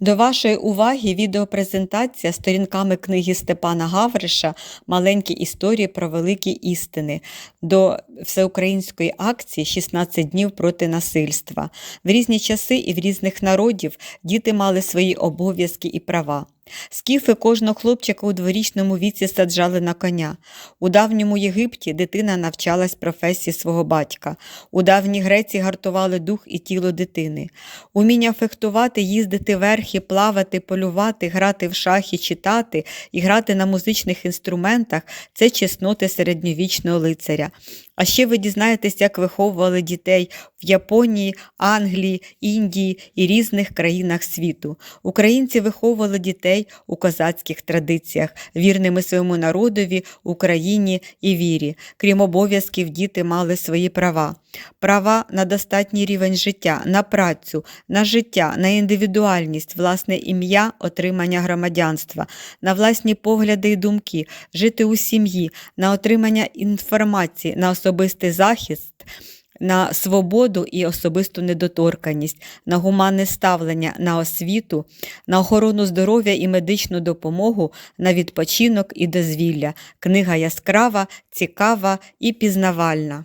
До вашої уваги відеопрезентація сторінками книги Степана Гавриша Маленькі історії про великі істини до всеукраїнської акції «16 днів проти насильства. В різні часи і в різних народів діти мали свої обов'язки і права. Скіфи кожного хлопчика у дворічному віці саджали на коня. У давньому Єгипті дитина навчалась професії свого батька. У давній Греції гартували дух і тіло дитини. Уміння фехтувати, їздити верхи, плавати, полювати, грати в шахи, читати і грати на музичних інструментах це чесноти середньовічного лицаря. А ще ви дізнаєтесь, як виховували дітей в Японії, Англії, Індії і різних країнах світу. Українці виховували дітей у козацьких традиціях, вірними своєму народові, Україні і вірі. Крім обов'язків, діти мали свої права. Права на достатній рівень життя, на працю, на життя, на індивідуальність, власне ім'я, отримання громадянства, на власні погляди і думки, жити у сім'ї, на отримання інформації, на особистий захист. На свободу і особисту недоторканність, на гуманне ставлення, на освіту, на охорону здоров'я і медичну допомогу, на відпочинок і дозвілля. Книга яскрава, цікава і пізнавальна.